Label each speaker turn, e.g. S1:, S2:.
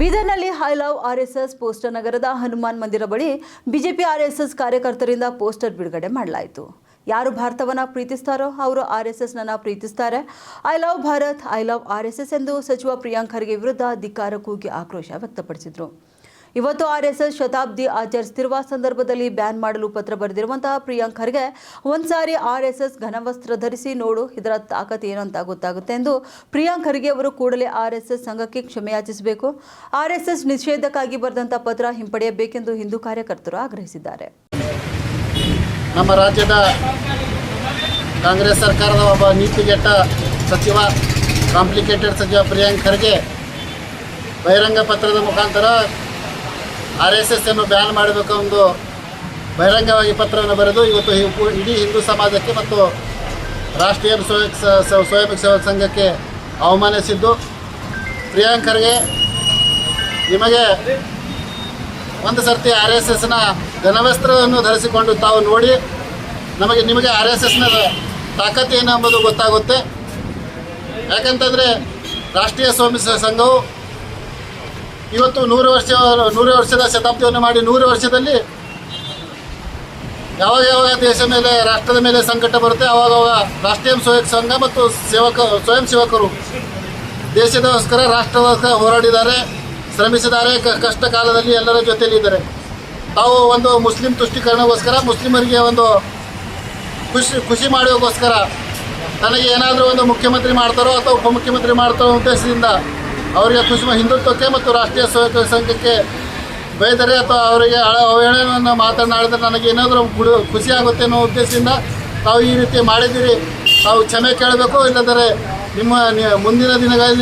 S1: ಬೀದರ್ನಲ್ಲಿ I love RSS poster ನಗರದ ಹನುಮಾನ್ ಮಂದಿರ ಬಳಿ ಬಿಜೆಪಿ ಆರ್ಎಸ್ಎಸ್ ಕಾರ್ಯಕರ್ತರಿಂದ ಪೋಸ್ಟರ್ ಬಿಡುಗಡೆ ಮಾಡಲಾಯಿತು. ಯಾರು ಭಾರತವನ್ನು ಪ್ರೀತಿಸ್ತಾರೋ ಅವರು ಆರ್ಎಸ್ಎಸ್ನನ್ನ ಪ್ರೀತಿಸ್ತಾರೆ. I love Bharat I love RSS ಎಂದು ಸಚಿವ ಪ್ರಿಯಾಂಕ್ ಖರ್ಗೆ ವಿರುದ್ಧ ಧಿಕ್ಕಾರ ಕೂಗಿ ಆಕ್ರೋಶ ವ್ಯಕ್ತಪಡಿಸಿದರು. ಇವತ್ತು ಆರ್ಎಸ್ಎಸ್ ಶತಾಬ್ದಿ ಆಚರಿಸುತ್ತಿರುವ ಸಂದರ್ಭದಲ್ಲಿ ಬ್ಯಾನ್ ಮಾಡಲು ಪತ್ರ ಬರೆದಿರುವಂತಹ ಪ್ರಿಯಾಂಕ್ ಖರ್ಗೆ, ಒಂದ್ಸಾರಿ ಆರ್ಎಸ್ಎಸ್ ಘನವಸ್ತ್ರ ಧರಿಸಿ ನೋಡು, ಇದರ ತಾಕತ್ ಏನು ಅಂತ ಗೊತ್ತಾಗುತ್ತೆ ಎಂದು ಪ್ರಿಯಾಂಕ್ ಖರ್ಗೆ ಅವರು ಕೂಡಲೇ ಆರ್ಎಸ್ಎಸ್ ಸಂಘಕ್ಕೆ ಕ್ಷಮೆಯಾಚಿಸಬೇಕು ಆರ್ಎಸ್ಎಸ್ ನಿಷೇಧಕ್ಕಾಗಿ ಬರೆದಂತಹ ಪತ್ರ ಹಿಂಪಡೆಯಬೇಕೆಂದು ಹಿಂದೂ ಕಾರ್ಯಕರ್ತರು ಆಗ್ರಹಿಸಿದ್ದಾರೆ.
S2: ನಮ್ಮ ರಾಜ್ಯದ ಕಾಂಗ್ರೆಸ್ ಸರ್ಕಾರದ ಒಬ್ಬ ನೀತಿಗೆಟ್ಟ ಸಚಿವ, ಕಾಂಪ್ಲಿಕೇಟೆಡ್ ಸಚಿವ ಪ್ರಿಯಾಂಕ್ ಖರ್ಗೆ, ಬಹಿರಂಗ ಪತ್ರದ ಮುಖಾಂತರ ಆರ್ ಎಸ್ ಎಸ್ ಅನ್ನು ಬ್ಯಾನ್ ಮಾಡಬೇಕು ಒಂದು ಬಹಿರಂಗವಾಗಿ ಪತ್ರವನ್ನು ಬರೆದು ಇವತ್ತು ಇಡೀ ಹಿಂದೂ ಸಮಾಜಕ್ಕೆ ಮತ್ತು ರಾಷ್ಟ್ರೀಯ ಸ್ವಯಂ ಸ್ವಯಂ ಸೇವಕ ಸಂಘಕ್ಕೆ ಅವಮಾನಿಸಿದ್ದು. ಪ್ರಿಯಾಂಕ್ ಖರ್ಗೆ ನಿಮಗೆ ಒಂದು ಸರ್ತಿ ಆರ್ ಎಸ್ ಎಸ್ನ ಘನವಸ್ತ್ರವನ್ನು ಧರಿಸಿಕೊಂಡು ತಾವು ನೋಡಿ ನಮಗೆ ನಿಮಗೆ ಆರ್ ಎಸ್ ಎಸ್ನ ತಾಕತ್ತೇನು ಏನು ಎಂಬುದು ಗೊತ್ತಾಗುತ್ತೆ. ಯಾಕಂತಂದರೆ ರಾಷ್ಟ್ರೀಯ ಸ್ವಾಮಿ ಸಂಘವು ಇವತ್ತು ನೂರು ವರ್ಷ, ನೂರು ವರ್ಷದ ಶತಾಬ್ದಿಯನ್ನು ಮಾಡಿ ನೂರು ವರ್ಷದಲ್ಲಿ ಯಾವಾಗ ಯಾವಾಗ ದೇಶ ಮೇಲೆ, ರಾಷ್ಟ್ರದ ಮೇಲೆ ಸಂಕಟ ಬರುತ್ತೆ, ಅವಾಗ ರಾಷ್ಟ್ರೀಯ ಸ್ವಯಂ ಸಂಘ ಮತ್ತು ಸೇವಕ, ಸ್ವಯಂ ಸೇವಕರು ದೇಶದೋಸ್ಕರ ರಾಷ್ಟ್ರದೋಸ್ಕರ ಹೋರಾಡಿದ್ದಾರೆ, ಶ್ರಮಿಸಿದ್ದಾರೆ ಕಷ್ಟ ಕಾಲದಲ್ಲಿ ಎಲ್ಲರ ಜೊತೆಯಲ್ಲಿದ್ದಾರೆ. ತಾವು ಒಂದು ಮುಸ್ಲಿಂ ತುಷ್ಟೀಕರಣಗೋಸ್ಕರ, ಮುಸ್ಲಿಮರಿಗೆ ಒಂದು ಖುಷಿ ಖುಷಿ ಮಾಡೋಕ್ಕೋಸ್ಕರ ನನಗೆ ಏನಾದರೂ ಒಂದು ಮುಖ್ಯಮಂತ್ರಿ ಮಾಡ್ತಾರೋ ಅಥವಾ ಉಪಮುಖ್ಯಮಂತ್ರಿ ಮಾಡ್ತಾರೋ ಉದ್ದೇಶದಿಂದ ಅವರಿಗೆ ಕುಸುಮ ಹಿಂದುತ್ವಕ್ಕೆ ಮತ್ತು ರಾಷ್ಟ್ರೀಯ ಸ್ವಯಂ ಸಂಘಕ್ಕೆ ಬೈದರೆ ಅಥವಾ ಅವರಿಗೆ ಅವಹೇಳನವನ್ನು ಮಾತನಾಡಿದರೆ ನನಗೆ ಏನಾದರೂ ಗುಡು ಖುಷಿಯಾಗುತ್ತೆ ಅನ್ನೋ ಉದ್ದೇಶದಿಂದ ತಾವು ಈ ರೀತಿ ಮಾಡಿದ್ದೀರಿ. ತಾವು ಕ್ಷಮೆ ಕೇಳಬೇಕು ಇಲ್ಲದರೆ ನಿಮ್ಮ ಮುಂದಿನ ದಿನಗಳಲ್ಲಿ